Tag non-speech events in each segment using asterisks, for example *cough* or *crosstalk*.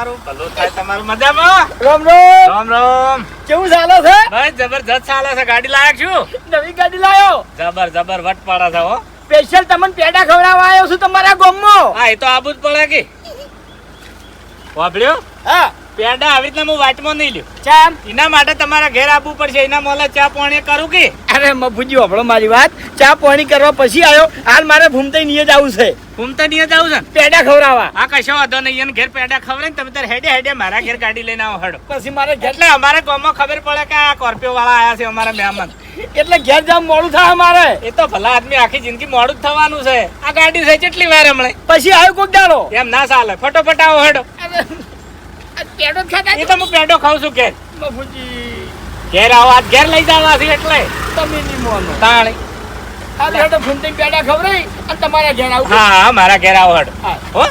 તમારું? ભલું થાય તમારું. મજામાં? રામ રામ. રામ રામ. કેવું ચાલે છે? બસ જબરજસ્ત ચાલે છે. ગાડી લાયક છું. નવી ગાડી લાયો? જબર જબર વટ પાડા છે સ્પેશિયલ તમને પેડા ખવડાવવા આવ્યો છું તમારા ગામમાં. હા એ તો આબુ જ પડે કે. હા. પેડા આવી રીતના હું વાટમાં નહીં લ્યો. ચામ એના માટે તમારા ઘેર આવવું પડશે. એના મોલે ચા પાણી કરું કે? અરે મફુજી આપણો મારી વાત. ચા પાણી કરવા પછી આવ્યો હાલ મારે ભૂમતાઈ નીએ જવું છે. ઘૂમતા નહીં જવું છે? પેડા ખવડાવવા. હા કશો વાંધો નહીં. એને ઘેર પેડા ખવડાવે ને તમે તારે હેડે હેડે મારા ઘેર ગાડી લઈને આવો હડો. પછી મારે ઘેર એટલે અમારા ગામમાં ખબર પડે કે આ કોર્પિયો વાળા આવ્યા છે અમારા મહેમાન. એટલે ઘેર જામ મોડું થાય અમારે. એ તો ભલા આદમી આખી જિંદગી મોડું જ થવાનું છે. આ ગાડી છે કેટલી વાર હમણાં? પછી આવ્યો કોક દાડો? એમ ના ચાલે. ફટોફટ આવો હેડો. પેડો ખાતા એ તો હું પેડો ખાઉં છું ઘેર. મફુજી ઘેર આવો આજ ઘેર લઈ જવા છે એટલે. તમે નહીં મોનો. તાણી. આ તો ભૂમતાઈ પેડા ખવડાવી અને તમારા ઘેર આવું હા મારા ઘેર આવો હેડો. હા. હો?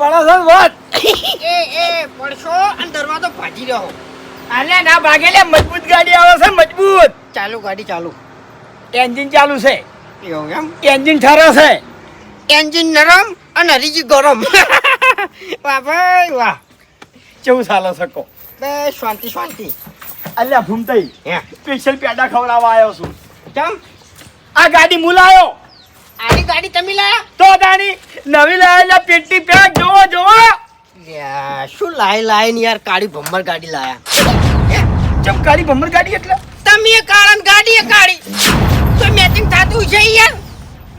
પડો છે વાત? આલે ના ભાગે લે મજબૂત ગાડી આવે છે મજબૂત. ચાલુ ગાડી ચાલુ. એન્જિન ચાલુ છે. એવું એમ? એન્જિન ઠરે છે. એન્જિન નરમ અને હરીજી ગરમ. *laughs* વાહ ભાઈ વાહ. કેવું ચાલે શકો બે શાંતિ શાંતિ. અલ્યા ભૂમતાઈ હે? સ્પેશિયલ પેડા ખવડાવવા આવ્યો છું. કેમ? આ ગાડી મુલાયો. આની ગાડી તમે લાયા? તો દાણી નવી લાયેલા પેટી પેક જોવો જોવો. લ્યા, શું લાય લાય ને યાર કાળી ભમ્મર ગાડી લાયા. ચમ કાળી ભમર ગાડી એટલે? તમે એ કાળા ને ગાડી એ કાળી. તો મેચિંગ થાતું છે યાર?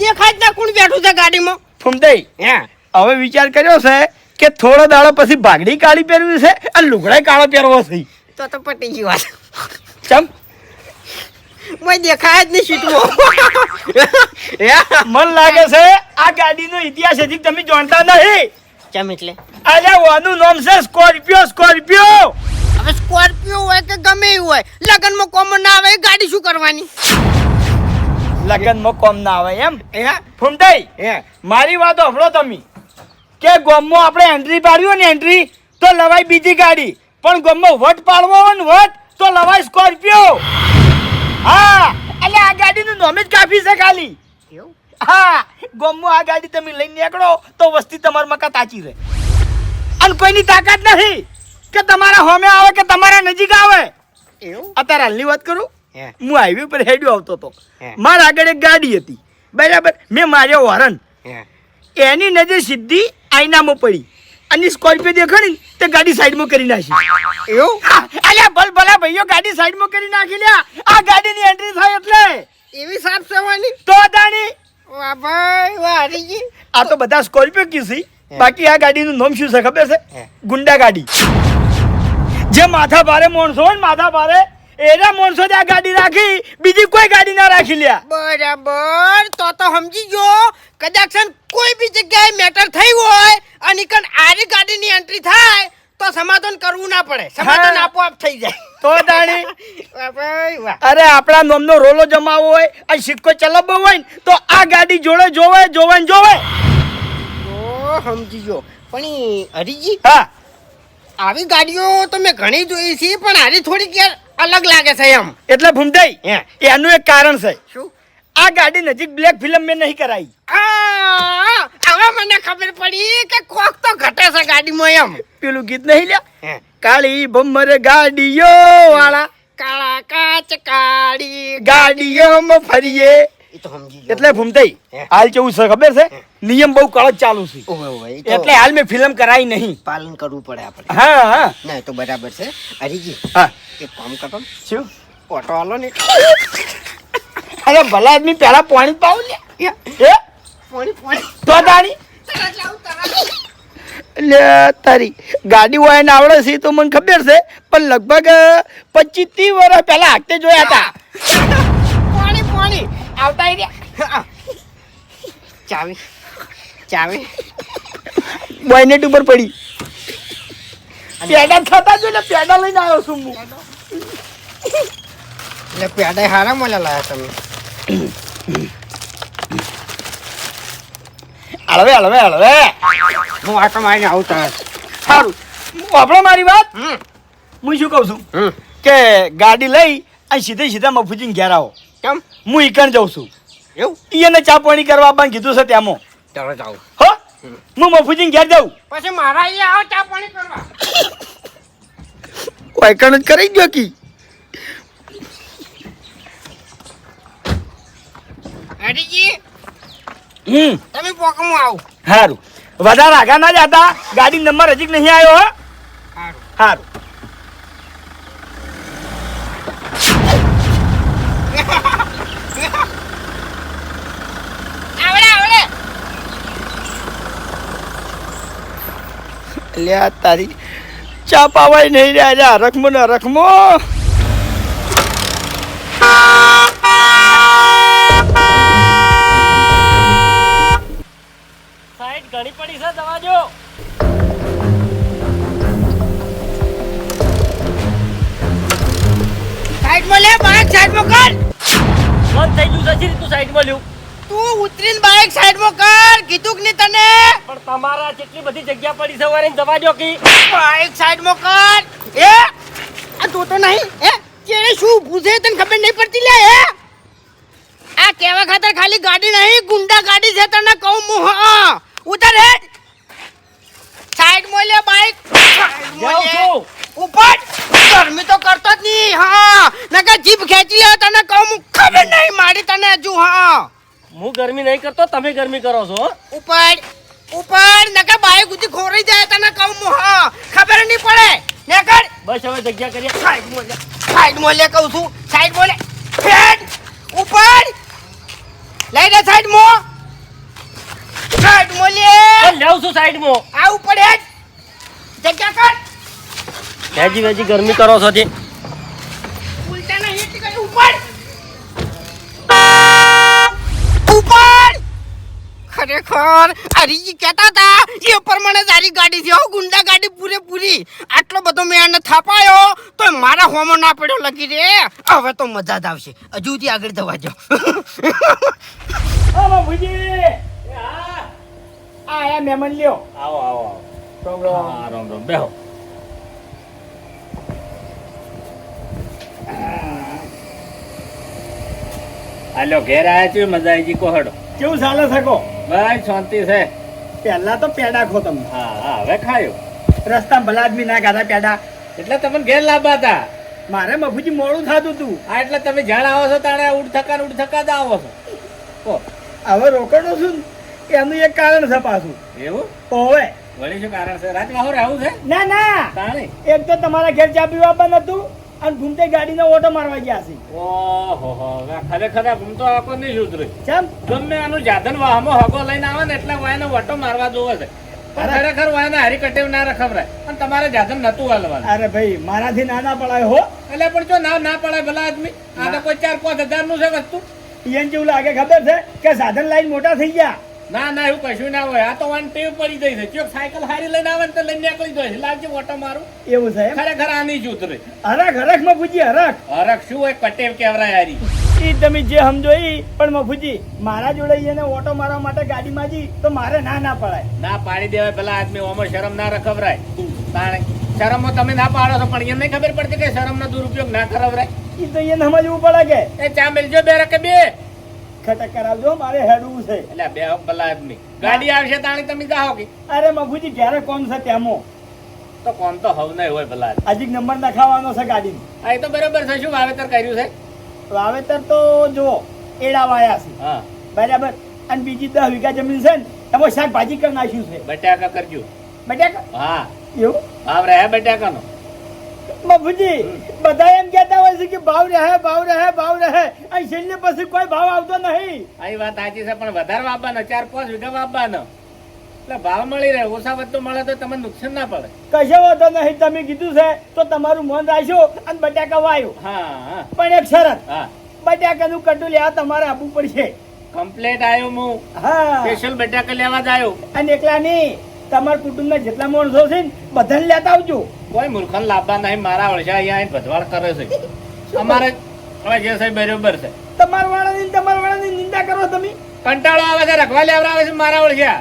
દેખાય જ ના કોણ બેઠું છે ગાડીમાં. ફુમદઈ હે? હવે વિચાર કર્યો છે કે થોડો દાડો પછી ભાગડી કાળી પહેરવી છે અને લુગડાય કાળો પહેરવો છે તો તો પટી ગઈ વાત. ચમ મને દેખાય જ નહીં સીટમાં *laughs* મન લાગે છે આ ગાડીનો ઇતિહાસ હજી તમે જાણતા નહીં. કેમ એટલે? અરે ઓનું નામ છે સ્કોર્પિયો સ્કોર્પિયો. હવે સ્કોર્પિયો હોય કે ગમે એવું હોય લગનમાં કોમન ના આવે ગાડી શું કરવાની? લગનમાં કોમ ના આવે એમ? હે? ફૂમતાઈ હે? મારી વાત હફળો તમે. કે ગોમમાં આપણે એન્ટ્રી પાડ્યું ને એન્ટ્રી તો લવાય બીજી ગાડી. પણ ગોમમાં વટ પાડવો હોય ને વટ તો લવાય સ્કોર્પિયો. હા એટલે આ ગાડીનું નામ જ કાફી છે ખાલી. એવું? હા ગોમમાં આ ગાડી તમે લઈને નીકળો તો વસ્તી તમારા મકા તાચી રહે. અને કોઈની તાકાત નથી કે તમારા હોમે આવે કે તમારા નજીક આવે. એવું? અત્યારે હાલની વાત કરું? હું. હાઈવે પર હેડ્યો આવતો હતો. મારા આગળ એક ગાડી હતી. બરાબર? મેં માર્યો હોરન એની નજર સીધી આઈનામાં પડી. અને સ્કોર્પિયો દેખાડી તે ગાડી સાઈડમાં કરી નાખી. એવું? અલ્યા ભલ ભલા ભાઈઓ ગાડી સાઈડમાં કરી નાખી લ્યા. આ ગાડીની એન્ટ્રી થાય એટલે. એવી સાફ સવાની તો દાણી વાહ ભાઈ વાહ હરીજી આ તો બધા સ્કોર્પિયો કીસી બાકી આ ગાડીનું નામ શું છે ખબર છે? ગુંડા ગાડી. જે માથા ભારે માણસો હોય ને માથા ભારે એના મોણસો ત્યાં ગાડી રાખી બીજી કોઈ ગાડી ના રાખી લ્યા. બરાબર તો તો સમજી ગયો. કદાચ કોઈ બી જગ્યાએ મેટર થઈ હોય અને કણ આરી ગાડીની એન્ટ્રી થાય તો સમાધાન કરવું ના પડે. સમાધાન આપોઆપ થઈ જાય. તો દાણી *laughs* અરે આપણા નોમનો રોલો જમાવો હોય અને સિક્કો ચલાવવો હોય ને તો આ ગાડી જોડે જોવે જોવે ને જોવે સમજી ગયો. પણ હરીજી હા. આવી ગાડીઓ તો મેં ઘણી જોઈ છે પણ આરી થોડીક યાર અલગ લાગે છે એમ. એટલે ભૂમદાઈ એનું એક કારણ છે. શું? આ ગાડી નજીક બ્લેક ફિલ્મ મેં નહીં કરાવી આ, હવે મને ખબર પડી કે કોક તો ઘટે છે ગાડીમાં એમ. પેલું ગીત નહીં લ્યા? કાળી ભમર ગાડીઓ વાળા કાળા કાચ કાળી ગાડીઓમાં ફરીએ. એટલે ભૂમતાઈ. હાલ કેવું છે ખબર છે? નિયમ બહુ કડક ચાલુ છે. એટલે હાલ મેં ફિલ્મ કરાવી નહીં. પાલન કરવું પડે આપણે. હા હા. ના તો બરાબર છે. હરીજી હા. એક કામ કરો. શું? ઓટો આલો ને. અરે ભલા આદમી પહેલા પાણી પાવ લે એ? પોણી પાણી. તો તરત લે તારી ગાડી હોય ને આવડે છે તો મને ખબર છે પણ લગભગ પચીસ ત્રીસ વર્ષ પહેલા હાથે જોયા હતા. પોણી પોણી. આવતા રહ્યા. ચાવી. ચાવી. બોયનેટ ઉપર પડી. પેડા થતા જો ને પેડા લઈને આવ્યો છું હું. એટલે પેડા હારા મળ્યા લાયા તમે. હળવે હળવે હળવે. હું આટો મારીને આવું તરત સારું. વાપરો મારી વાત? હમ. હું શું કહું છું? કે ગાડી લઈ અને સીધે સીધા મફુજીને ઘેર આવો. કેમ? હું ઈકણ જાઉં છું. એવું? એને ચા પાણી કરવા આપવાનું કીધું છે ત્યાંમાં તરત જાઉં. હો? હું મફુજીને ઘેર જાઉં. પછી મારા અહીંયા આવો ચા પાણી કરવા. વાયકણ જ કરી ગયો કી? હરીજી હમ. તમે પોકમો આવો. સારું વધારે આગા ના જતા ગાડી નંબર હજી નહીં આવ્યો હો. સારું સારું આવડે આવડે લ્યા તારી ચા પાવાય નહીં રહ્યા જા રખમો ને રખમો. સાઈડ ઘણી પડી છે દવા જો સાઈડમાં લે બાઈક સાઈડમાં કર. બંધ થઈ ગયું રીતનું સાઈડમાં લ્યું. તું ઉતરીને બાઈક સાઈડમાં કર. કીધું કે નહીં તને? પણ તમારા જેટલી બધી જગ્યા પડી છે વારે દવા દો કી. બાઈક સાઈડમાં કર. એ આ જોતો નહીં એ કે શું ઊભું છે તને ખબર નહીં પડતી લે એ આ કેવા ખાતર ખાલી ગાડી નહીં ગુંડા ગાડી છે તને કહું હું હા. ઉતર હે? સાઈડમાં લે બાઈક. સાઈડમાં લે. છું. ઉપર. ગરમી તો કરતો જ નહીં હા. નકર જીભ ખેંચી લે તને કહું હું ખબર નહીં મારી તને હજુ હા. હું ગરમી નહીં કરતો તમે ગરમી કરો છો? ઉપર ઉપર નકર બાય ગુજી ખોરી જાય તને કહું હું હા. ખબર નહીં પડે. નકર બસ હવે જગ્યા કરીએ. સાઈડ મોલે સાઈડ મોલે કહું છું. સાઈડ મોલે હેડ ઉપર. લઈ દે સાઈડ મો. સાઈડ મોલે લેવ છું સાઈડમાં આ ઉપર હેડ. જગ્યા કર. વેજી વેજી ગરમી કરો છો જી. ખરેખર? હરીજી કહેતા હતા એ પ્રમાણે તારી ગાડી છે. હો ગુંડા ગાડી પૂરેપૂરી. આટલો બધો મેં થાપાયો તો મારા હોમો ના પડ્યો લગી રે. હવે તો મજા જ આવશે. હજુ થી આગળ જવા જો આ મેમન લ્યો. આવો આવો રામ રામ. બેહો. હાલો ઘેર છે? મજા આવી ગઈ કોહડો. કેવું ચાલે શકો બસ શાંતિ છે. પહેલા તો પેડા ખો તમે. હા હા હવે ખાયો. રસ્તા ભલા આદમી ના ખાતા પેડા. એટલે તમને ઘેર હતા. મારે મફુજી મોડું થતું હતું આ એટલે તમે જાણ આવો છો તાણે ઉડ થકા ને ઉડ થકા આવો છો. હવે રોકડો છું એનું એક કારણ છે પાછું. એવું? ઓવે. વળી શું કારણ છે? રાજવાહો રહેવું છે? ના ના. તાણે? એક તો તમારા ઘેર ચા પીવા પણ નતું. અને ઘૂમતે ગાડીનો ઓટો મારવા ગયા છે. ઓહો ખરેખર ઘૂમતો આખો નહીં સુધરે. કેમ ગમે આનું જાધન વાહમાં હગો લઈને આવે ને એટલે વાયનો ઓટો મારવા જોવે છે. ખરેખર વાયને હારી કટેવ ના રખવરાય અને તમારે જાધન નતું હાલવાનું. અરે ભાઈ મારાથી ના ના પડાય હો. એટલે પણ જો ના ના પડાય ભલા આદમી? આ તો કોઈ ચાર પાંચ હજારનું છે વસ્તુ. એને જેવું લાગે ખબર છે કે સાધન લાઈન મોટા થઈ ગયા. ના ના એવું કશું ના હોય. આ તો વાન ટેવ પડી ગઈ છે. ચોક સાયકલ હારી લઈને આવે ને તો લઈને નીકળી જાય છે. ઓટો મારું. એવું છે ખરેખર આની નહીં હરક હરક હરખ મફુજી હરક હરખ. શું હોય? કટેવ કેવરાય હારી. એ તમે જે સમજો એ પણ મફુજી મારા જોડે એને ઓટો મારવા માટે ગાડી માજી તો મારે ના ના પડાય. ના પાડી દેવાય પેલા આદમી ઓમાં શરમ ના રખવરાય. શરમ તમે ના પાડો છો પણ એને ખબર પડતી કે શરમનો દુરુપયોગ ના કરવરાય. એ તો એને સમજવું પડે કે. એ ચા મેલજો બે રકે બે. ખટક કરાવજો મારે હેડવું છે. એટલે બે ભલા આદમી ગાડી આવશે તાણી તમે જાઓ કે? અરે મગુજી ક્યારે કોણ છે તેમો? તો કોણ તો હવ નહીં હોય ભલા. હજી નંબર નખાવાનો છે ગાડી આ એ તો બરાબર છે. શું વાવેતર કર્યું છે? વાવેતર તો જુઓ એડા વાયા છે. હા. બરાબર. અને બીજી દસ વીઘા જમીન છે ને એમાં શાકભાજી કરી નાખ્યું છે. બટાકા કરજો. બટાકા? હા. એવું? ભાવ રહે બટાકાનો. બાપુજી બધા એમ કહેતા હોય છે કે ભાવ રહે ભાવ રહે ભાવ રહે. અહીં છેલ્લે પછી કોઈ ભાવ આવતો નહીં. આ વાત સાચી છે પણ વધારે વાપવાનો ચાર પાંચ વીઘા વાપવાનો એટલે ભાવ મળી રહે ઓછા વધતો મળે તો તમને નુકસાન ના પડે. કશો વાંધો નહીં તમે કીધું છે તો તમારું મન રાખશો અને બટાકા વાયો હા પણ એક શરત હા. બટાકાનું કટું લેવા તમારે આપવું પડશે. કમ્પ્લેટ આવ્યો હું. હા. સ્પેશિયલ બટાકા લેવા જ આવ્યો અને એકલા નહીં તમારા કુટુંબના જેટલા માણસો છે ને બધાને લેતા આવજો. કોઈ મૂર્ખન લાવવા નહીં મારા ઓળશા અહીંયા આવીને ભજવાડ કરે છે. અમારે હવે જે છે બરોબર છે. તમારા વાળાની તમાર વાળાની નિંદા કરો તમે? કંટાળો આવે છે રખવા લેવડાવે છે મારા ઓળશા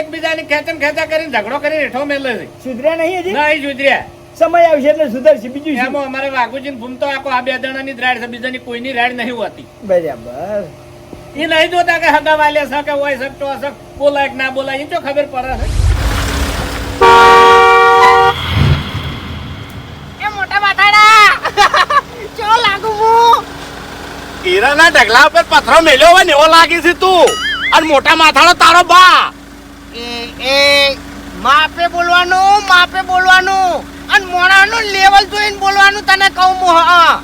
એકબીજાની ખેંચન ખેંચા કરીને ઝઘડો કરી રેઠો મેલે છે. સુધર્યા નહીં હજી? નહીં સુધર્યા. સમય આવશે એટલે સુધરશે બીજું એમ અમારે વાઘુજીને ભૂમતો આખો આ બે જણાની રાડ છે બીજાની કોઈની રાડ નહીં હોતી. બરાબર. એ નહીં જોતા કે હગા વાલ્યા છે કે હોય શકતો હશે બોલાય કે ના બોલાય એ તો ખબર પડે છે એ મોટા માથાડા ચો લાગુ હું હીરાના ઢગલા ઉપર પથરો મેલ્યો હોય ને એવો લાગે છે તું. અને મોટા માથાનો તારો બા. એ એ માપે બોલવાનું માપે બોલવાનું. અને મોણાનું લેવલ જોઈને બોલવાનું તને કહું હું હા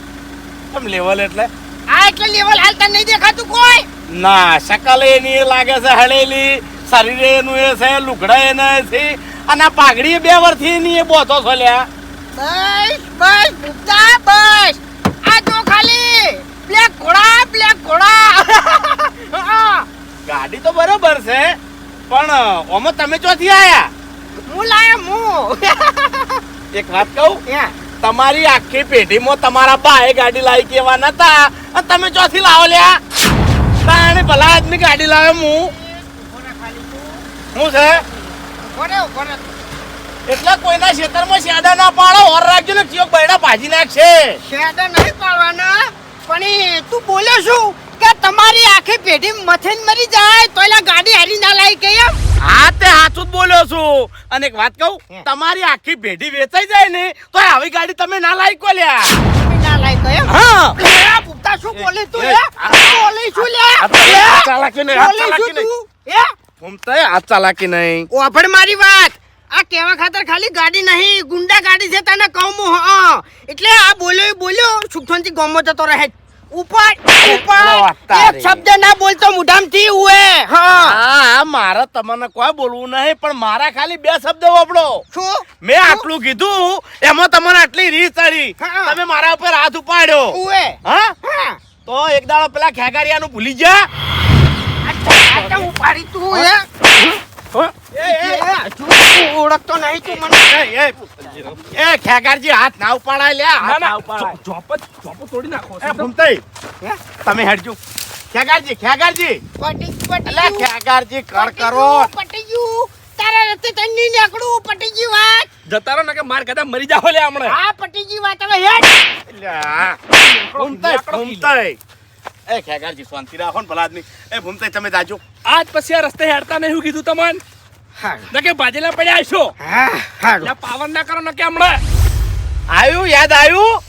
તમ લેવલ એટલે? આ એટલે લેવલ હાલ તને નહીં દેખાતું કોઈ? ના શકલ એની લાગે છે હળેલી શરીર એનું એ છે લુગડા એને છે. અને પાઘડી બે વર્ષથી એની એ બોતો છો લ્યા. બસ બસ બસ. બ્લેક ઘોડા બ્લેક ઘોડા. ગાડી તો બરોબર છે પણ ઓમાં તમે ચોથી આયા? હું લાયા હું એક વાત કહું? તમારી આખી પેઢીમાં તમારા બાએ ગાડી લાવી કેવા નતા. અને તમે ચોથી લાવો લ્યા? તાણે ભલા આદમી ગાડી લાવે હું. હું છે. એટલે કોઈના ખેતરમાં શેડા ના પાડો ઓર રાખજો ને કયો બૈડા ભાજી નાખશે. શેડા નહીં પાડવાના. પણ તું બોલ્યો શું? કે તમારી આખી પેઢી મથે મરી જાય તો એલા ગાડી હારી ના લાવી કે એમ? હા તે સાચું જ બોલ્યો છું. અને એક વાત કહું તમારી આખી પેઢી વેચાઈ જાય ને તો આવી ગાડી તમે ના લાવી કો લ્યા ના લાવી કે એમ? હા. લે, શું બોલી તું લે શું ચાલાકી નહીં, બોલી ચાલાકી નહીં. ચાલાકી નહીં. મારી વાત. આ કેવા ખાતર ખાલી ગાડી નહીં ગુંડા ગાડી છે તને કહું હું હા. એટલે આ બોલ્યો બોલ્યો સુખથી ગમો જતો રહે. ઉપર ઉપર એક શબ્દ ના બોલતો મુઢામથી ઉએ હા. હા મારે તમને કોઈ બોલવું નહીં પણ મારા ખાલી બે શબ્દ વાપરો. શું? મેં આટલું કીધું એમાં તમને આટલી રીત ચડી. તમે મારા ઉપર હાથ ઉપાડ્યો. ઉએ હા? તો એક દાડો પેલા ખેગારિયાનું ભૂલી જા ઉપાડી તું હે? ઓળખતો નહીં તું મને. એ, ખેગારજી હાથ ના ઉપાડાય લે હાથ ના ઉપાડાય. ચોપટ ચોપટ તોડી નાખો એ ભૂમતાઈ, તમે હેડજો. ખેગારજી ખેગારજી. પટી પટી ખેગારજી કર પટી કરો. ગયું, પટી ગયું. તારા રસ્તે તને નહીં નીકળું પટી ગઈ વાત. જતારો ને કે માર કદા મરી જાઓ લે હમણાં. હા પટી ગઈ વાત. હવે હેડ. લ્યા. ભૂમતાઈ, ભૂમતાઈ. એ ખેગારજી શાંતિ રાખો ને ભલા આદમી એ ભૂમતે તમે જાજો. આજ પછી આ રસ્તે હેડતા નહીં હું કીધું તમને? હારું. કે ભાજેલા પડ્યા છો હા પાવન ના કરો ન કે હમણાં. આવ્યું યાદ આવ્યું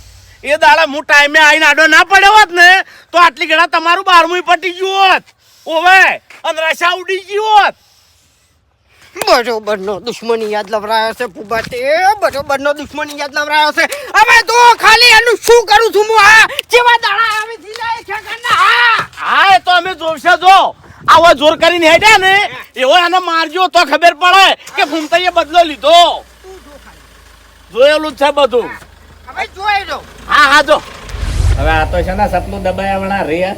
એ દાડા હું ટાઈમે આવીને આડો ના પડ્યો હોત ને તો આટલી ઘણા તમારું બારમું પટી ગયું હોત. ઓવે અને રસા ઉડી ગયું હોત. બરોબર નો દુશ્મની યાદ લવરાયો છે ફુબાટે બરોબર નો દુશ્મની યાદ લવરાયો છે. હવે તો ખાલી એનું શું કરું છું હું આ જેવા દાડા આવે ધીલા છે કરના હા? એ તો અમે જોશે જો. આવો જોર કરીને હેડ્યા ને એવો એને મારજો તો ખબર પડે કે ભૂમતાઈએ બદલો લીધો. જોયેલું છે બધું. હવે જોઈ લો. હા હા જો. હવે આ તો છે ને સપનું દબાયા વણા રહ્યા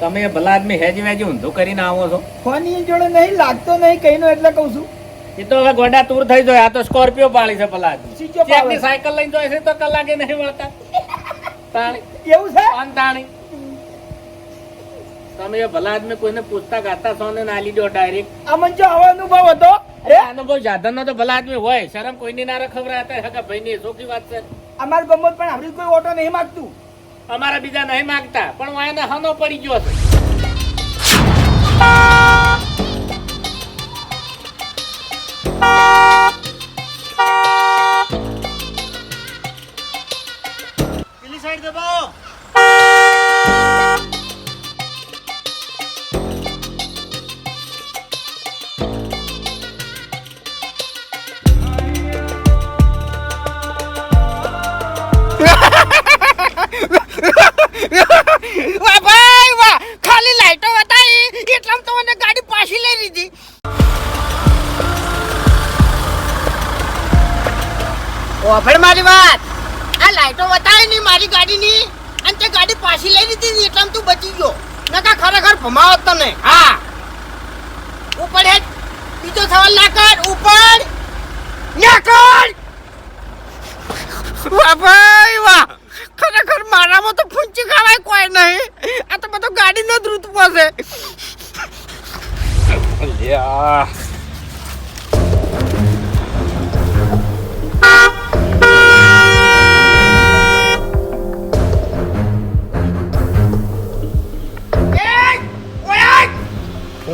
તમે ભલા આદમી હેજી વેજી ઊંધું કરીને આવો છો. ફોની જોડે નહીં લાગતો નહીં કઈનો એટલે કહું છું. એ તો હવે ગોડા તૂર થઈ જાય આ તો સ્કોર્પિયો પાળી છે ભલા આદમી. સાયકલ લઈને જાય છે તો કલાકે નહીં વળતા. તાણી. એવું છે? કોણ તાણી. તમે એ ભલા આદમી કોઈને પૂછતા ગાતા છો ને ના લીધો ડાયરેક્ટ મને જો આવો અનુભવ હતો? અરે અનુભવ જાધન નો તો ભલા આદમી હોય. શરમ કોઈની ના રખવરા હતા હકા ભાઈ ની સોખી વાત છે? અમાર ગમત પણ આપણી કોઈ ઓટો નહીં માગતું. અમારા બીજા નહીં માંગતા પણ હું એને હનો પડી ગયો છે. પેલી હોત તમે હા. ઉપર બીજો સવાલ ના કર. ઉપર. ના કર. વાહ વાહ. ખરેખર મારામાં તો ફૂંચી ખાવાય કોઈ નહીં. આ તો બધો ગાડીનો જ રૂતવો છે. અલ્યા.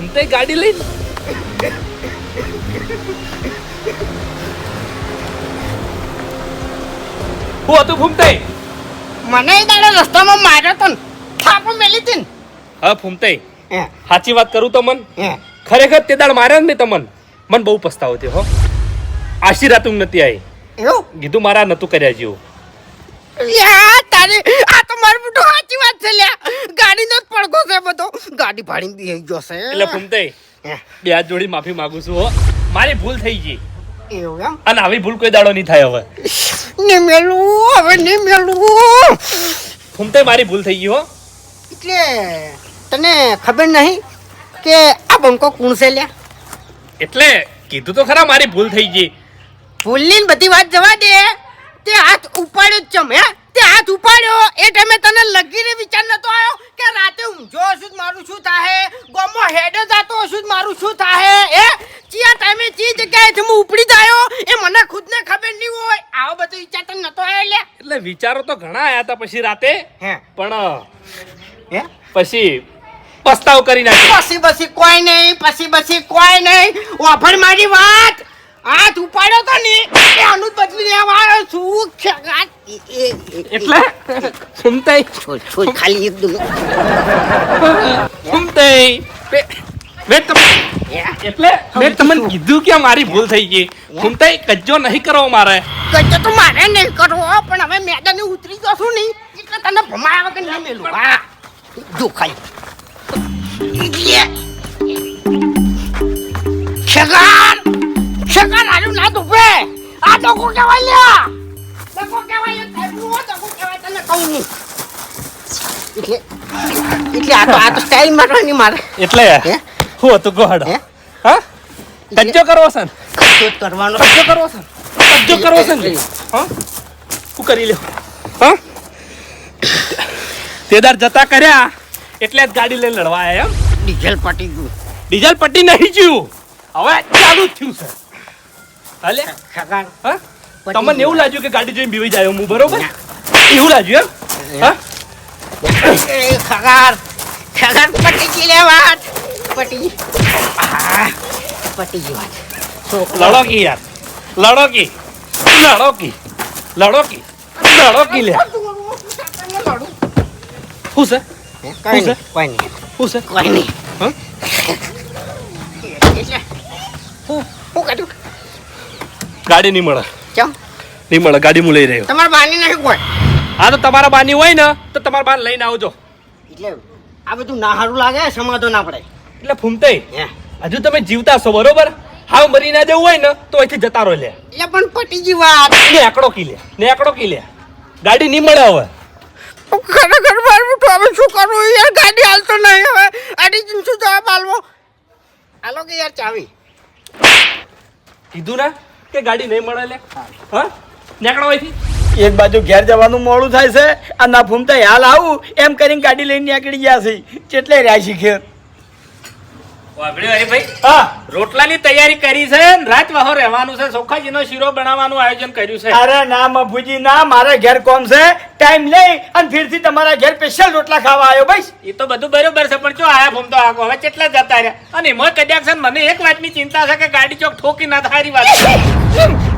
ફૂમતે ગાડી લઈને? હું હતું ફૂમતે? મને એ દાડો રસ્તામાં માર્યો તો. થાપો મેલી તીન હા ફૂમતે. હે, સાચી વાત કરું તો મન? હે. ખરેખર તે દાડ માર્યો ને તમન મન. બહુ પસ્તાવો થયો હો. આશીર્વાદ તું નથી આવી કીધું મારા નતું કર્યા જેવું. તારી તો મારું મોટું સાચી વાત છે લ્યા. ગાડીનો જ પડઘો છે બધો. ગાડી ભાડીને બી ગયો છે એટલે ફૂમતે બે હાથ જોડી માફી માંગુ છું હો. મારી ભૂલ થઈ ગઈ. એવું એમ? અને આવી ભૂલ કોઈ દાડો નહીં થાય હવે. ને મેલું હવે ને મેલું ફૂમતે મારી ભૂલ થઈ ગઈ હો. એટલે તને ખબર નહીં કે આ બંકો કોણ છે લ્યા? એટલે કીધું તો ખરા મારી ભૂલ થઈ ગઈ. ભૂલની ને બધી વાત જવા દે. તે હાથ ઉપાડ્યો જ ચમ હે. તે હાથ ઉપાડ્યો. એ ટાઈમે તને લગીને વિચાર નતો આવ્યો કે રાતે ઊંઘો શું મારું શું થાહે? ગોમો હેડે જાતો શું મારું શું થાહે? એ ચિયા ટાઈમે ચી જગ્યાએથી હું ઉપડી જાયો? એ મને ખુદને ખબર નહીં હોય. આવો બધો વિચાર તને નતો આવ્યો લે. એટલે વિચારો તો ઘણા આયા હતા પછી રાતે. હે? પણ હે? પછી પસ્તાવ કરી નાખ્યો. પછી પછી કોઈ નહીં પછી પછી કોઈ નહીં. ઓફર મારી વાત. હાથ ઉપાડ્યો તો ને એ અનુજ બદલી લેવા આવ્યો છું. એટલે? સુમતાઈ છોડ ખાલી એક દુનો સુમતાઈ બે- મેં તમને એટલે મેં તમને કીધું. કે મારી ભૂલ થઈ ગઈ. સુમતાઈ કજ્જો નહીં કરવો મારે. કજ્જો તો મારે નહીં કરવો પણ હવે મેદાને ઉતરી જશું નહીં એટલે તને ભમાયા વગર નહીં મેલું. હા. જો ખાલી. ખેગાર ખેગાર આલું ના દુભે. આ ડોકો કહેવાય લ્યા? ડોકો કહેવાય? હોય, ડોકો કહેવાય? તને કહું નહીં. એટલે એટલે આ તો આ તો સ્ટાઇલ મારવાની મારે. એટલે? હું? હતું ગોહડ. હા? કજ્જો કરવો છે ને? કરવાનો. કજ્જો કરવો છે કજ્જો કરવો છે ને? હા? હું કરી લ્યો. હા? તેદાર જતા કર્યા એટલે જ ગાડી લઈને લડવા આવ્યા એમ. ડીઝલ પટી ગયું. ડીઝલ પટી નહીં ગયું હવે ચાલુ થયું છે. હાલે? ખગાર હા? તમને એવું લાગ્યું કે ગાડી જોઈને બીવી જાય હું બરોબર? એવું લાગ્યું એમ? હા? ખગાર ખગાર પટી ગઈ લે વાત. પટી. પટી ગઈ વાત. લડો કી યાર. લડો કી લડો કી લડો કી લડો કી લે હું છે? કઈ નહીં કોઈ નહીં. શું છે? કોઈ નહીં. હા? હું હું કાઢું ગાડી નહીં મળે. કેમ નહીં મળે ગાડી હું લઈ રહ્યો. તમારે બાની નહીં કોઈ? હા તો તમારા બાની હોય ને તો તમારા બાર લઈને આવજો. એટલે આ બધું ના સારું લાગે સમાધો ના પડે. એટલે ફૂમતે હજુ તમે જીવતા છો બરોબર? હાવ મરી ના જવું હોય ને તો અહીંથી જતા રહો લે. એટલે પણ પટી જી વાત. ને આંકડો કી લે ને આંકડો કી લે. ગાડી નહીં મળે હવે. ખરેખર મારું તો હવે શું કરવું યાર ગાડી હાલતો નહીં હવે. આડી જીન શું જવાબ હાલવો હાલો કે યાર ચાવી? કીધું ના? કે ગાડી નહીં મળે લે? હા? નીકળો અહીંથી. એક બાજુ ઘેર જવાનું મોડું થાય છે, આ ના ફૂમતા હાલ આવું, એમ કરીને ગાડી લઈને નીકળી ગયા છે. એટલે રહ્યા છે ઘેર વાપડ્યો હરી ભાઈ હા રોટલાની તૈયારી કરી છે રાત વહો રહેવાનું છે સોખાજીનો શીરો બનાવવાનું આયોજન કર્યું છે. અરે ના મફુજી ના મારા ઘેર કોમ છે. ટાઈમ લઈ અને ફીરથી તમારા ઘેર સ્પેશિયલ રોટલા ખાવા આવ્યો ભાઈ એ તો બધું બરોબર છે પણ જો આયા ભૂમતો આખો હવે કેટલા જતા રહ્યા? અને એમાં કદાચ છે મને એક વાતની ચિંતા છે કે ગાડી ચોક ઠોકી ના થાય વાત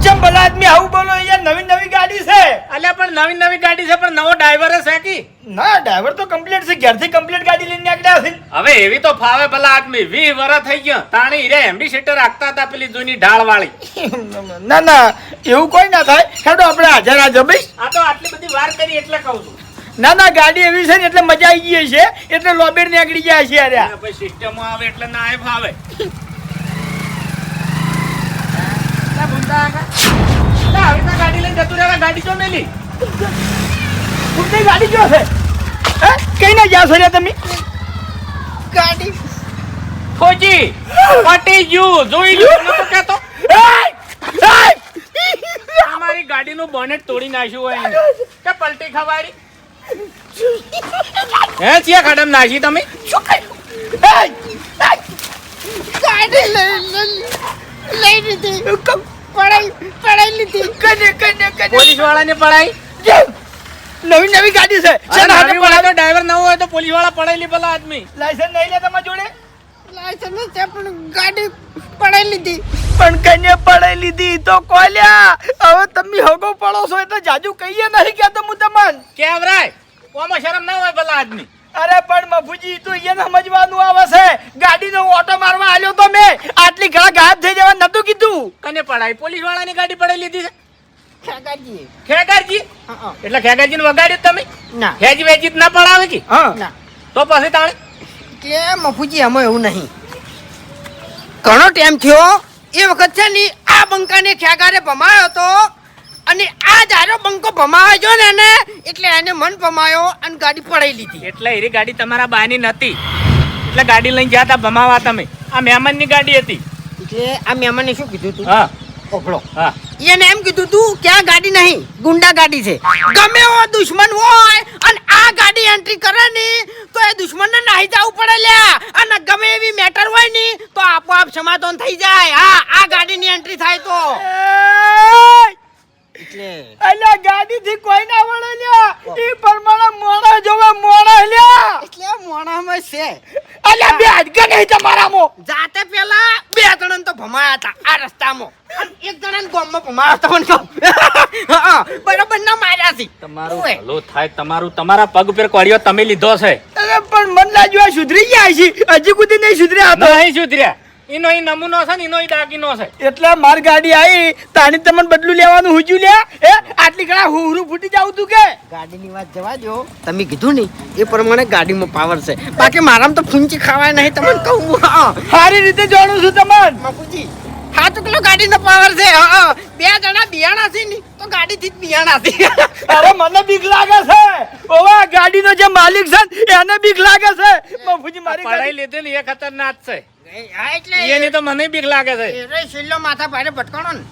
ચમ ભલા આદમી આવું બોલો યાર નવી નવી ગાડી છે અલ્યા પણ નવી નવી ગાડી છે પણ નવો ડ્રાઈવર છે કી? ના ડ્રાઈવર તો કમ્પ્લીટ છે ઘેરથી કમ્પ્લીટ ગાડી લઈને નીકળ્યા છે. હવે એવી તો ફાવે ભલા આદમી વી વરા થઈ ગયા. તાણી રે એમડી સીટર રાખતા હતા પેલી જૂની ઢાળ વાળી ના ના એવું કોઈ ના થાય. હેડો આપણે હાજર હાજર ભાઈ આ તો આટલી બધી વાર કરી એટલે કહું છું. ના ના ગાડી એવી છે ને એટલે મજા આવી ગઈ છે એટલે લોબેર નીકળી ગયા છે અરે અને સિસ્ટમ આવે એટલે ના એ ફાવે. લા, આવી રીતના ગાડી લઈને જતું રહેવા ગાડી ચો મેલી? ફૂમતાઈ ગાડી ક્યાં છે? હે? કઈ ના જ્યાં છો તમે? ગાડી. ફોજી પટી ગયું. જોઈ લ્યો નતો કહેતો. એય! એય! ગાડીનું બોનેટ તોડી નાખ્યું હોય કે પલટી ખવાડી? હે ચિયા ખાડમ નાખી તમે! ગાડી લઈ લઈ લઈ લીધી. પડાઈ પડાઈ લીધી. કને કને કને? પોલીસ વાળાને પડાઈ. નવી નવી ગાડી છે. હાથે નવી હોય તો પડાવી? ડ્રાઈવર ન હોય તો પોલીસવાળા પડાયેલી ભલા આદમી. લાયસન્સ નહીં લે તમારા જોડે? લાયસન્સ છે પણ ગાડી પડાઈ લીધી. પણ કઈને પડાઈ લીધી તો કોલ્યા હવે તમે હગો પડો છો એટલે જાજુ કહીએ નહીં કહેતો હું તમને. કેવરાય? ઓમાં શરમ ના હોય ભલા આદમી. અરે પણ મફુજી તો એને સમજવાનું આવે છે. ગાડીનો ઓટો મારવા આલ્યો તો મેં. આટલી ઘણા ગાયબ થઈ જવા નતું કીધું. કને પડાય પોલીસ વાળાની ગાડી પડાઈ લીધી છે? ખેગારજી. હા. એટલે ખેગારજી ને વગાડ્યું તમે? ના. ખેજ વેજી ના પડાવે કે? હા. ના તો પછી તાણે? કે મફુજી આમાં એવું નહીં. ઘણો ટાઈમ થયો એ વખત છે ને આ બંકાને ખેગારે ભમાયો હતો અને આ જારો બંકો ભમાયો જો ને એને એટલે એને મન ભમાયો અને ગાડી પડાઈ લીધી. એટલે એરી ગાડી તમારા બાની નતી. એટલે ગાડી લઈને જતા હતા ભમાવા તમે. આ મહેમાનની ગાડી હતી. એટલે આ મહેમાને શું કીધું તું? હા. ઓફળો હા. એને એમ કીધું તું કે આ ગાડી નહીં? ગુંડા ગાડી છે. ગમે એવો દુશ્મન હોય અને આ ગાડી એન્ટ્રી કરે ને તો એ દુશ્મનને નાહી જવું પડે લ્યા અને ગમે એવી મેટર હોય ને તો આપોઆપ સમાધાન થઈ જાય. હા આ ગાડીની એન્ટ્રી થાય તો. એટલે અલ્યા ગાડી થી કોઈ ના વળે લ્યા? ઈ પ્રમાણે મોણા જોવે મોણા લ્યા. એટલે મોણામાં છે. અલ્યા બે હાડકા નહીં તમારામાં. જાતે પેલા બે જણાને તો ભમાયા હતા આ રસ્તામાં. એક જણાને ગોમમાં ભમાયા હતા મને કહું બરાબર ના માર્યા છે. તમારું. થાય તમારું તમારા પગ ઉપર કોળિયો તમે લીધો છે. પણ મન લાગ્યું જોવા સુધરી ગયા છે. હજી સુધી નહીં સુધર્યા નહીં સુધર્યા. એનો ઈ નમૂનો છે ને એનો ઈ દાગીનો છે. એટલે માર ગાડી આવી તાણી તમને બદલું લેવાનું હુજ્યું લે હે? આટલી ઘણા હુરું ફૂટી જાવ તું કે? ગાડીની વાત જવા દો તમે કીધું ને એ પ્રમાણે ગાડીમાં પાવર છે. બાકી મારામાં તો ફૂંચી ખાવાય નહીં તમને કહું હા સારી રીતે જાણું છું તમને. બાપુજી હા તો કિલો ગાડીનો પાવર છે હા. બે જણા બિયાણા છે ને તો ગાડીથી જ બિયાણા છે. અરે મને બીક લાગે છે. ઓવા ગાડીનો જે માલિક છે એને બીક લાગે છે. બાપુજી મારી પડાઈ લીધી ને એ ખતરનાક છે. એટલે એની તો મને બીક લાગે છે. એ માથા ભારે ભટકાણો ને.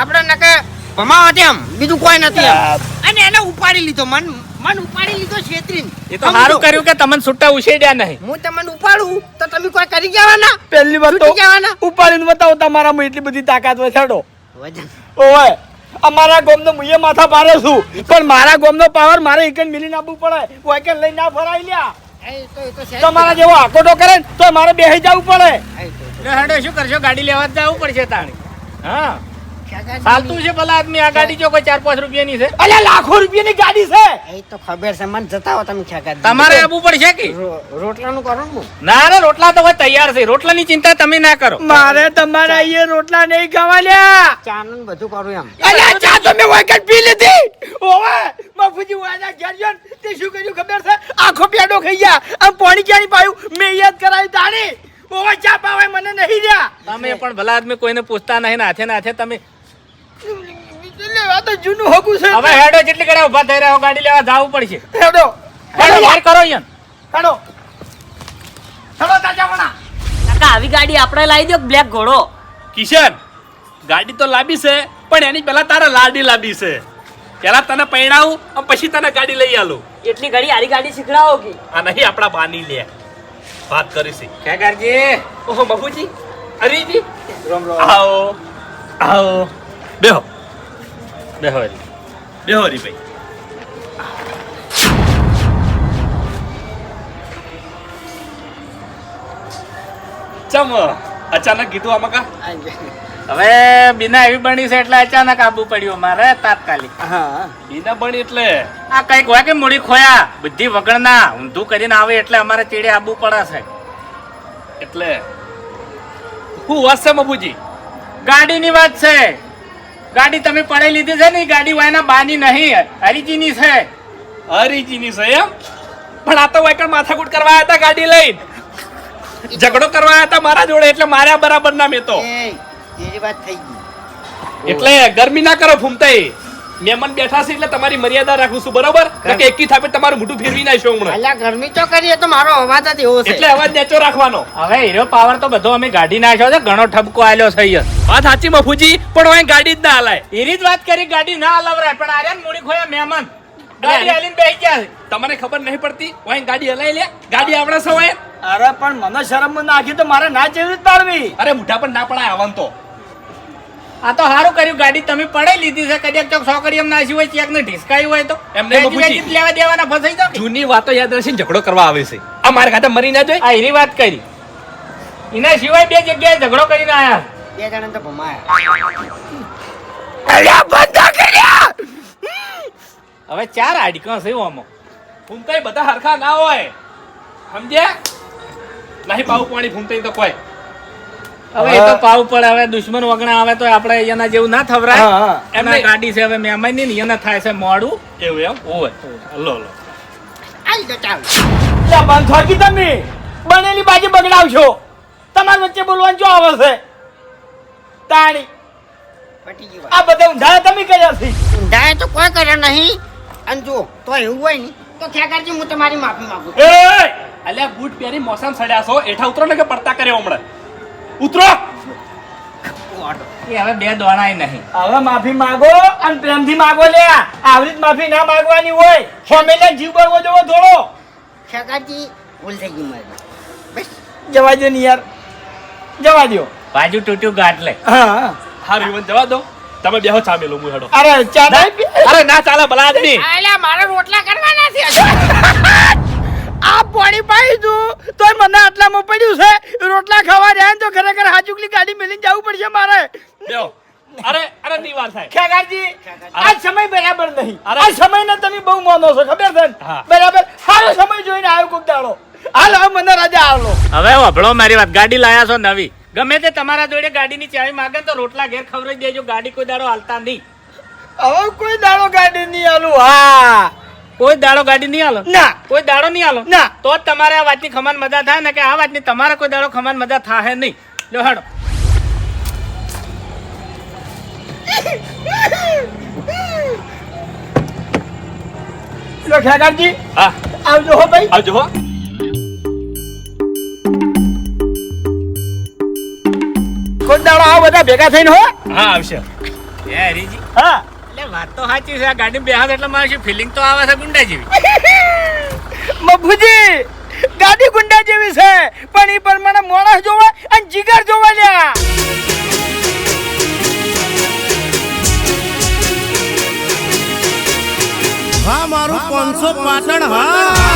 આપણે નકે ભમાવા તેમ બીજું કોઈ નથી અને એને ઉપાડી લીધો મન મન ઉપાડી લીધો છેતરીને. એ તો સારું કર્યું કે તમને છૂટા ઉછેડ્યા નહીં. હું તમને ઉપાડું તો તમે કોઈ કરી જવાના પહેલી વાર તો ઉપાડીને બતાવો તમારામાં એટલી બધી તાકાત વસાડો. છેડો અમારા ગોમનો મુએ માથા ભારે છું. પણ મારા ગોમનો પાવર મારે એક જ મિલી આપવું પડે. વાયકન લઈને ના ફરાઈ લ્યા. તમારા જેવો આકોટો કરે ને તો મારે બેસી જવું પડે. હેડો શું કરશો? ગાડી લેવા જવું પડશે તાણી. હા. ચાલતું છે ભલા આદમી આ ગાડી જો કોઈ ચાર પાંચ રૂપિયાની છે? અલ્યા લાખો રૂપિયાની ગાડી છે! એ તો ખબર છે મને જતા હો તમે ખ્યા તમારે આવવું પડશે કે? રોટલા રોટલાનું કરો ના. રે રોટલા તો હવે તૈયાર છે. રોટલાની ચિંતા તમે ના કરો. મારે તમારા અહીંયા રોટલા નહીં ખાવા લ્યા ચાનું ને બધું કરું એમ. અલે ચા તમે વાયકન પી લીધી! ઓવે બાપુજી ઘેર ગયો તે શું કર્યું ખબર છે? આખો પેડો ખાઈ ગયા. આમ પાણી ક્યાંની પાયું? મેં યાદ કરાવી તાણી ઓવે ચા પાવે મને નહીં રહ્યા. તમે પણ ભલા આદમી કોઈને પૂછતા નહીં ને હાથે ને હાથે તમે લેવા તો જૂનું હોગું છે. હવે હેડો જેટલી ઘડા ઊભા થઈ રહ્યા ગાડી લેવા જવું પડશે. હેડો. હેડો બહાર કરો અહીંયા. હેડો. હેડો તાજા વણા કાકા આવી ગાડી આપણે લાવી દો બ્લેક ઘોડો. કિશન ગાડી તો લાંબી છે પણ એની પહેલા તારે લાડી લાંબી છે. પહેલા તને પૈણાવું અને પછી તને ગાડી લઈ આલું. એટલી ઘડી આરી ગાડી શીખડાવો કે આ નહીં આપણા બાની લે. વાત કરીશી. કે ઓહો બાપુજી. અરેજી આવો આવો. બેહો. બેહો હરી. બેહો હરીભાઈ. ચમ અચાનક કીધું આમાં કા? હવે બીના એવી બની છે એટલે અચાનક આબુ પડ્યું મારે તાત્કાલિક. હા. બીના બની એટલે? આ કંઈક હોય કે મૂડી ખોયા? બુદ્ધિ વગરના ઊંધું કરીને આવે એટલે અમારે ચીડે આબુ પડાશે છે. એટલે? હું વાસે બાપુજી ગાડીની વાત છે. ગાડી તમે પડાઈ લીધી છે ને ઈ ગાડી વાયના બાની નહીં હરીજીની છે. હરીજીની છે એમ? પણ આ તો વાયકણ માથાકૂટ કરવા આવ્યા હતા ગાડી લઈને. ઝઘડો કરવા આવ્યા હતા મારા જોડે એટલે માર્યા બરાબર ના મેં તો. એ વાત થઈ ગઈ. એટલે ગરમી ના કરો ફૂમતાઈ. મહેમાન બેઠા છે એટલે તમારી મર્યાદા રાખું છું બરોબર? કે એકી થાપે તમારું મોઢું ફેરવી નાખશો હમણાં. અલ્યા ગરમી તો કરીએ તો મારો અવાજ જ એવો છે. એટલે અવાજ નેચો રાખવાનો. હવે હીરો પાવર તો બધો અમે ગાડી નાખ્યો છે ઘણો ઠપકો આલ્યો છે અહીંયા. વાત સાચી મફુજી પણ હવે ગાડી જ ના હલાય. એરી જ વાત કરી ગાડી ના હલાવરાય પણ આર્યન મૂડી ખોયા મહેમાન. ગાડી હાલીને બેસી ગયા તમને ખબર નહીં પડતી હવે ગાડી હલાઈ લે. ગાડી આપણે સવાય અરે પણ મને શરમ નાખી તો મારે ના જેવી જ પાડવી. અરે મુઠા પણ ના પડાય આવન તો. આ તો સારું કર્યું ગાડી તમે પડાઈ લીધી છે કદાચ ચોક સોકડી એમ નાસી હોય ચેક ને ઢીસકાયું હોય તો. એમને લેવા દેવાના ફસાઈ જાવ જૂની વાતો યાદ રહેશે ઝઘડો કરવા આવે છે. આ મારા ખાતે મરી ના જોઈએ આ એની વાત કરી. એના સિવાય બે જગ્યાએ ઝઘડો કરીને આયા. બે જણા તો ભમાયા. અલ્યા બંધા કર્યા હવે ચાર આડિકા છે આમાં ફૂમતાઈ બધા હરખા ના હોય. સમજ્યા? નહીં પાવું પાણી ફૂમતાઈ તો કોઈ. હવે એ તો પાવ પડે હવે દુશ્મન વગણા આવે તો આપણે એના જેવું ના થવરાય. એમને ગાડી છે હવે મહેમાનની એને થાય છે મોડું. એવું એમ? હોય લો લો બંધ તમે બનેલી બાજી બગડાવશો. તમારી વચ્ચે બોલવાનું જો આવે છે? તાણી. પટી ગઈ વાત. આ બધા ઊંધા તમે કર્યા છે. ઊંધાએ તો કોઈ કર્યા નહીં. અને જો તો એવું હોય ને તો ખેગારજી હું તમારી માફી માંગુ. છું. એ! અલ્યા બૂટ પહેરી મોસમ સડ્યા છો. એઠા ઉતરો ને કે પડતા કર્યો હમણાં? ઉતરો. એ હવે બે દોણાય નહીં. હવે માફી માગો અને પ્રેમથી માંગો લે. આવરીત માફી ના માગવાની હોય. ફોમેલે જીવ બળવો જવો થોડો શકાજી ભૂલ થઈ ગઈ મારી. બસ જવા દો ને યાર. જવા દો બાજુ તૂટ્યું ગાંઠ લે. હા હા. હારું ઈવન જવા દો. તમે બેહો ચા મેલો હું હેડો. અરે ચા અરે ના ચાલે ભલા આદમી. આલા મારા રોટલા કરવાના છે. આ પાણી પાઈ તું તોય મને આટલામાં પડ્યું છે. રોટલા ખાવા રહ્યા તો ખરેખર હાજુકલી ગાડી મેલીને જવું પડશે મારે. અરે અરે દીવાર થાય. ખેગાજી આ સમય બરાબર નહીં. અરે. આ સમયને તમે બહુ માનો છો ખબર છે બરાબર. સારો સમય જોઈને આવ્યો કોક દાડો. હાલો હવે મને રજા આવલો. હવે વભળો મારી વાત. ગાડી લાયા છો નવી. ગમે તે તમારા જોડે ગાડીની ચાવી માગે ને તો રોટલા ઘેર ખવરાઈ દેજો. ગાડી કોઈ દાડો હાલતા નહીં. હવે કોઈ દાડો ગાડી નહીં હાલું. હા. કોઈ દાડો ગાડી નહીં હાલો. ના. કોઈ દાડો નહીં હાલો. ના. તો જ તમારે આ વાતની ખમાન મજા થાય ને કે આ વાતની તમારે કોઈ દાડો ખમાન મજા થાય નહીં. લો હાડો. લો ખેગારજી. હા. આવજો હો ભાઈ. આવજો હો. કોઈ દાડો આવો બધા ભેગા થઈને હો. હા આવશે. હરીજી. હા. એટલે વાત તો સાચી છે. આ ગાડી બેહાડ એટલે મારી ફિલિંગ તો આવે છે ગુંડા જેવી? *laughs* મભુજી ગાડી ગુંડા જેવી છે. પણ એ પ્રમાણે મોણસ જોવા અને જીગર જોવા લ્યા. હા મારું પાંચસો પાટણ હા.